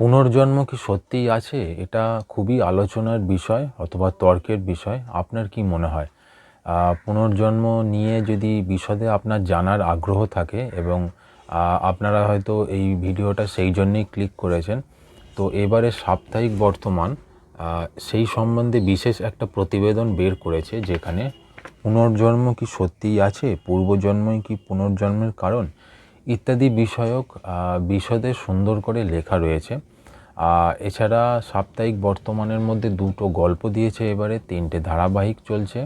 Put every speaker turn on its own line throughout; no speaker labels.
পুনর্জন্ম কি সত্যিই আছে? এটা খুবই আলোচনার বিষয় অথবা তর্কের বিষয়। আপনার কি মনে হয়? পুনর্জন্ম নিয়ে যদি বিশদে আপনার জানার আগ্রহ থাকে এবং আপনারা হয়তো এই ভিডিওটা সেই জন্যেই ক্লিক করেছেন, তো এবারে সাপ্তাহিক বর্তমান সেই সম্বন্ধে বিশেষ একটা প্রতিবেদন বের করেছে যেখানে, পুনর্জন্ম কি সত্যিই আছে? পূর্বজন্মই কি পুনর্জন্মের কারণ? ইত্যাদি বিষয়ক বিশদে সুন্দর করে লেখা রয়েছে। এছাড়া সাপ্তাহিক বর্তমানের মধ্যে দুটো গল্প দিয়েছে এবারে, তিনটে ধারাবাহিক চলছে,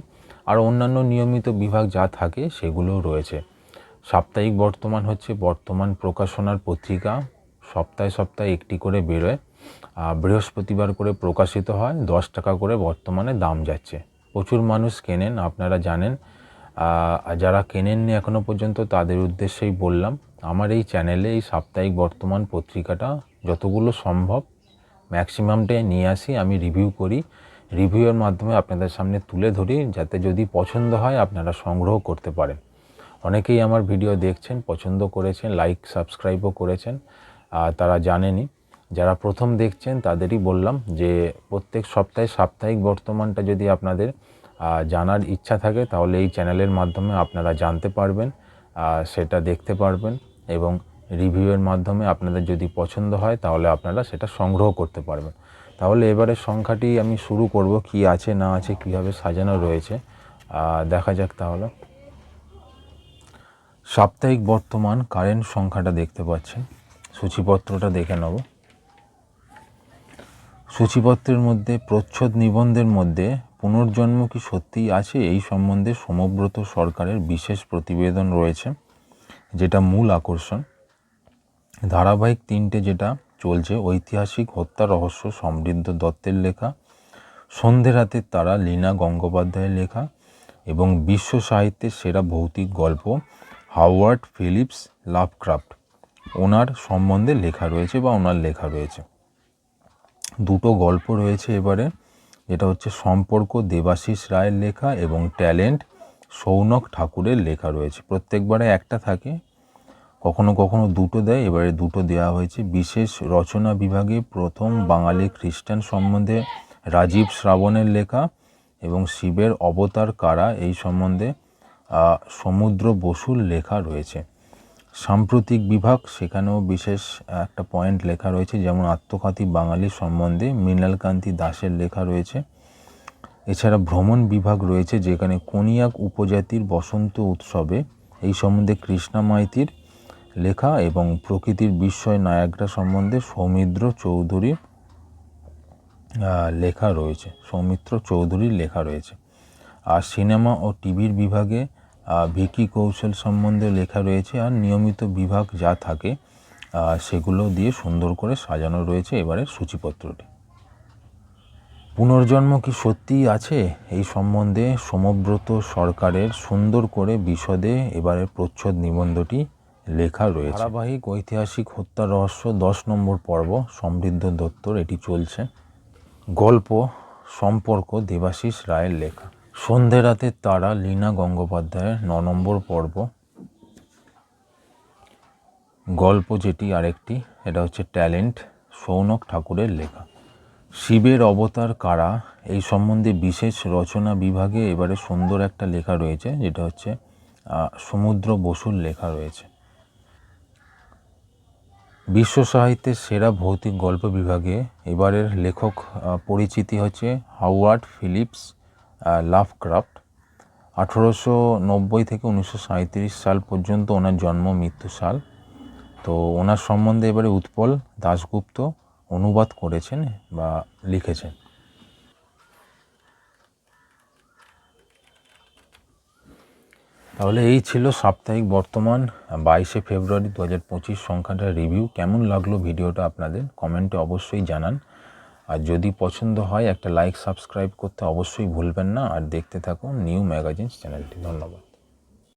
আর অন্যান্য নিয়মিত বিভাগ যা থাকে সেগুলোও রয়েছে। সাপ্তাহিক বর্তমান হচ্ছে বর্তমান প্রকাশনার পত্রিকা, সপ্তাহে সপ্তাহে একটি করে বেরোয় বৃহস্পতিবার করে প্রকাশিত হয়, দশ টাকা করে বর্তমানে দাম যাচ্ছে। প্রচুর মানুষ কেনেন, আপনারা জানেন যারা কেনেননি এখনও পর্যন্ত, তাদের উদ্দেশ্যেই বললাম, আমার এই চ্যানেলে এই সাপ্তাহিক বর্তমান পত্রিকাটা যতগুলো সম্ভব ম্যাক্সিমামটাই নিয়ে আসি, আমি রিভিউ করি। রিভিউয়ের মাধ্যমে আপনাদের সামনে তুলে ধরি, যাতে যদি পছন্দ হয় আপনারা সংগ্রহ করতে পারেন। অনেকেই আমার ভিডিও দেখছেন, পছন্দ করেছেন, লাইক, সাবস্ক্রাইবও করেছেন তারা জানেনই যারা প্রথম দেখছেন, তাদেরই বললাম যে, প্রত্যেক সপ্তাহে সাপ্তাহিক বর্তমানটা যদি আপনাদের জানার ইচ্ছা থাকে, তাহলে এই চ্যানেলের মাধ্যমে আপনারা জানতে পারবেন সেটা দেখতে পারবেন এবং রিভিউয়ের মাধ্যমে আপনাদের যদি পছন্দ হয়, তাহলে আপনারা সেটা সংগ্রহ করতে পারবেন। তাহলে এবারে সংখ্যাটি আমি শুরু করব, কি আছে, না আছে, কীভাবে সাজানো রয়েছে। দেখা যাক তাহলে। সাপ্তাহিক বর্তমান কারেন্ট সংখ্যাটা দেখতে পাচ্ছেন। সূচিপত্রটা দেখে নেব। সূচিপত্রের মধ্যে, প্রচ্ছদ নিবন্ধের মধ্যে পুনর্জন্ম কি সত্যিই আছে এই সম্বন্ধে সমব্রত সরকারের বিশেষ প্রতিবেদন রয়েছে, যেটা মূল আকর্ষণ। ধারাবাহিক তিনটে যেটা চলছে, ঐতিহাসিক হত্যা রহস্য সমৃদ্ধ দত্তের লেখা, সন্ধে রাতের তারা লীনা গঙ্গোপাধ্যায়ের লেখা এবং বিশ্ব সাহিত্যের সেরা ভৌতিক গল্প হাওয়ার্ড ফিলিপস লাভক্রাফট। ওনার সম্বন্ধে লেখা রয়েছে বা ওনার লেখা রয়েছে। দুটো গল্প রয়েছে এবারে। এটা হচ্ছে সম্পর্ক দেবাশিস রায়ের লেখা এবং ট্যালেন্ট সৌনক ঠাকুরের লেখা রয়েছে। প্রত্যেকবারে একটা থাকে। কখনো কখনো দুটো দেয়। এবারে দুটো দেওয়া হয়েছে। বিশেষ রচনা বিভাগে প্রথম বাঙালি খ্রিস্টান সম্বন্ধে রাজীব শ্রাবণের লেখা এবং শিবের অবতার কারা এই সম্বন্ধে সমুদ্র বসুর লেখা রয়েছে। সাম্প্রতিক বিভাগ, সেখানেও বিশেষ একটা পয়েন্ট লেখা রয়েছে, যেমন আত্মঘাতী বাঙালি সম্বন্ধে মৃণালকান্তি দাসের লেখা রয়েছে। এছাড়া ভ্রমণ বিভাগ রয়েছে, যেখানে কোনিয়াক উপজাতির বসন্ত উৎসবে এই সম্বন্ধে কৃষ্ণা মাইতির লেখা এবং প্রকৃতির বিস্ময় নায়াগ্রা সম্বন্ধে সৌমিত্র চৌধুরীর লেখা রয়েছে। সৌমিত্র চৌধুরীর লেখা রয়েছে। আর সিনেমা ও টিভির বিভাগে ভিকি কৌশল সম্বন্ধে লেখা রয়েছে আর নিয়মিত বিভাগ যা থাকে সেগুলো দিয়ে সুন্দর করে সাজানো রয়েছে এবারের সূচিপত্রটি। পুনর্জন্ম কি সত্যিই আছে? এই সম্বন্ধে সমব্রত সরকারের সুন্দর করে বিশদে এবারে প্রচ্ছদ নিবন্ধটি লেখা রয়েছে। ধারাবাহিক ঐতিহাসিক হত্যা রহস্য দশ নম্বর পর্ব, সমৃদ্ধ দত্তর, এটি চলছে। গল্প, সম্পর্ক, দেবাশিস রায়ের লেখা। সন্ধে রাতে তারা লীনা গঙ্গোপাধ্যায়ের ন নম্বর পর্ব। গল্প যেটি আরেকটি, এটা হচ্ছে ট্যালেন্ট, সৌনক ঠাকুরের লেখা। শিবের অবতার কারা, এই সম্বন্ধে বিশেষ রচনা বিভাগে এবারে সুন্দর একটা লেখা রয়েছে, যেটা হচ্ছে সমুদ্র বসুর লেখা রয়েছে। বিশ্ব সাহিত্যের সেরা ভৌতিক গল্প বিভাগে এবারের লেখক পরিচিতি হচ্ছে হাওয়ার্ড ফিলিপস। লাভক্রাফট আঠেরোশো নব্বই থেকে উনিশশো সাঁইত্রিশ সাল পর্যন্ত ওনার জন্ম মৃত্যু সাল। তো ওনার সম্বন্ধে এবারে উৎপল দাশগুপ্ত অনুবাদ করেছেন বা লিখেছেন। তাহলে এই ছিল সাপ্তাহিক বর্তমান বাইশে ফেব্রুয়ারি দু হাজার পঁচিশ সংখ্যাটার রিভিউ কেমন লাগল ভিডিওটা আপনাদের? কমেন্টে অবশ্যই জানান। আর যদি পছন্দ হয় একটা লাইক সাবস্ক্রাইব করতে অবশ্যই ভুলবেন না। আর দেখতে থাকুন নিউ ম্যাগাজিনস চ্যানেলটি ধন্যবাদ।